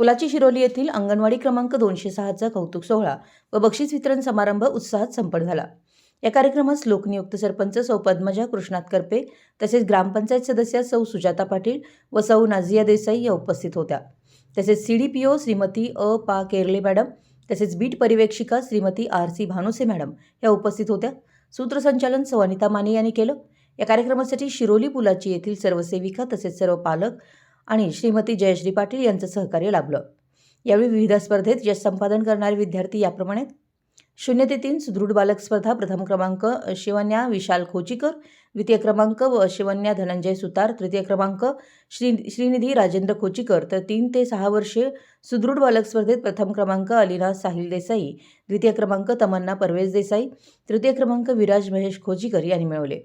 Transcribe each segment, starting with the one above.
कुलाची शिरोली येथील अंगणवाडी क्रमांक दोनशे सहाचा कौतुक सोहळा व बक्षीस वितरण समारंभ उत्साहात संपन्न झाला. या कार्यक्रमास लोकनियुक्त सरपंच सौ पद्मजा कृष्णात करपे तसेच ग्रामपंचायत सदस्या सौ सुजाता पाटील व सौ नाझिया देसाई या उपस्थित होत्या. तसेच C D P O Shrimati अ पा केरले मॅडम तसेच beat परिवेक्षिका Shrimati R C Bhanuse madam या उपस्थित होत्या. सूत्रसंचालन सौ अनिता माने यांनी केलं. या कार्यक्रमासाठी शिरोली पुलाची येथील सर्व सेविका तसेच सर्व पालक आणि श्रीमती जयश्री पाटील यांचं सहकार्य लाभलं. यावेळी विविध स्पर्धेत यश संपादन करणारे विद्यार्थी याप्रमाणे शून्य ते तीन सुदृढ बालक स्पर्धा प्रथम क्रमांक शिवन्या विशाल खोचीकर द्वितीय क्रमांक व शिवन्या धनंजय सुतार तृतीय क्रमांक श्री श्रीनिधी राजेंद्र खोचीकर. तर तीन ते सहा वर्षे सुदृढ बालक स्पर्धेत प्रथम क्रमांक अलिना साहिल देसाई द्वितीय क्रमांक तमन्ना परवेज देसाई तृतीय क्रमांक विराज महेश खोचीकर यांनी मिळवले.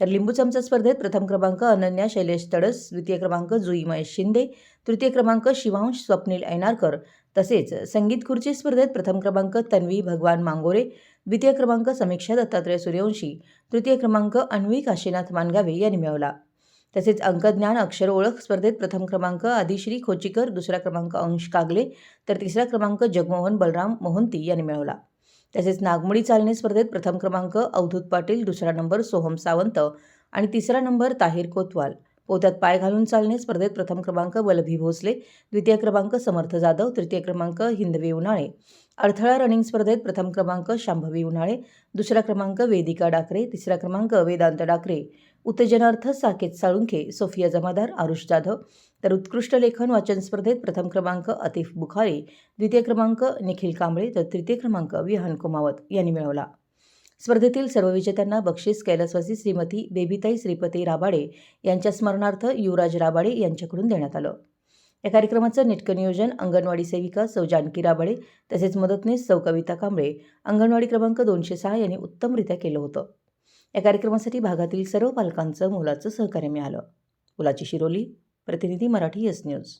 तर लिंबू चमचा स्पर्धेत प्रथम क्रमांक अनन्या शैलेश तडस द्वितीय क्रमांक जुई महेश शिंदे तृतीय क्रमांक शिवांश स्वप्नील ऐनारकर. तसेच संगीत खुर्ची स्पर्धेत प्रथम क्रमांक तन्वी भगवान मांगोरे द्वितीय क्रमांक समीक्षा दत्तात्रय सूर्यवंशी तृतीय क्रमांक अन्वी काशीनाथ मानगावे यांनी मिळवला. तसेच अंकज्ञान अक्षर ओळख स्पर्धेत प्रथम क्रमांक आदिश्री खोचीकर दुसरा क्रमांक अंश कागले तर तिसरा क्रमांक जगमोहन बलराम मोहंती यांनी मिळवला. तसेच नागमोडी चालणे स्पर्धेत प्रथम क्रमांक अवधूत पाटील दुसरा नंबर सोहम सावंत आणि तिसरा नंबर ताहिर कोतवाल. पोत्यात पाय घालून चालणे स्पर्धेत प्रथम क्रमांक बलभी भोसले द्वितीय क्रमांक समर्थ जाधव तृतीय क्रमांक हिंदवी उन्हाळे. अडथळा रनिंग स्पर्धेत प्रथम क्रमांक शांभवी उन्हाळे दुसरा क्रमांक वेदिका डाकरे तिसरा क्रमांक वेदांत डाकरे. उत्तेजनार्थ साकेत साळुंखे सोफिया जमादार आरुष जाधव. तर उत्कृष्ट लेखन वाचन स्पर्धेत प्रथम क्रमांक अतिफ बुखारी द्वितीय क्रमांक निखिल कांबळे तर तृतीय क्रमांक विहान कुमावत यांनी मिळवला. स्पर्धेतील सर्व विजेत्यांना बक्षीस कैलासवासी श्रीमती बेबीताई श्रीपती राबाडे यांच्या स्मरणार्थ युवराज राबाडे यांच्याकडून देण्यात आलं. या कार्यक्रमाचं नेटकं नियोजन अंगणवाडी सेविका सौ जानकी राबाडे तसेच मदतनीस सौ कविता कांबळे अंगणवाडी क्रमांक दोनशे सहा यांनी उत्तमरित्या केलं होतं. या कार्यक्रमासाठी भागातील सर्व पालकांचं मोलाचं सहकार्य मिळालं. मुलाची शिरोली प्रतिनिधी मराठी एस न्यूज.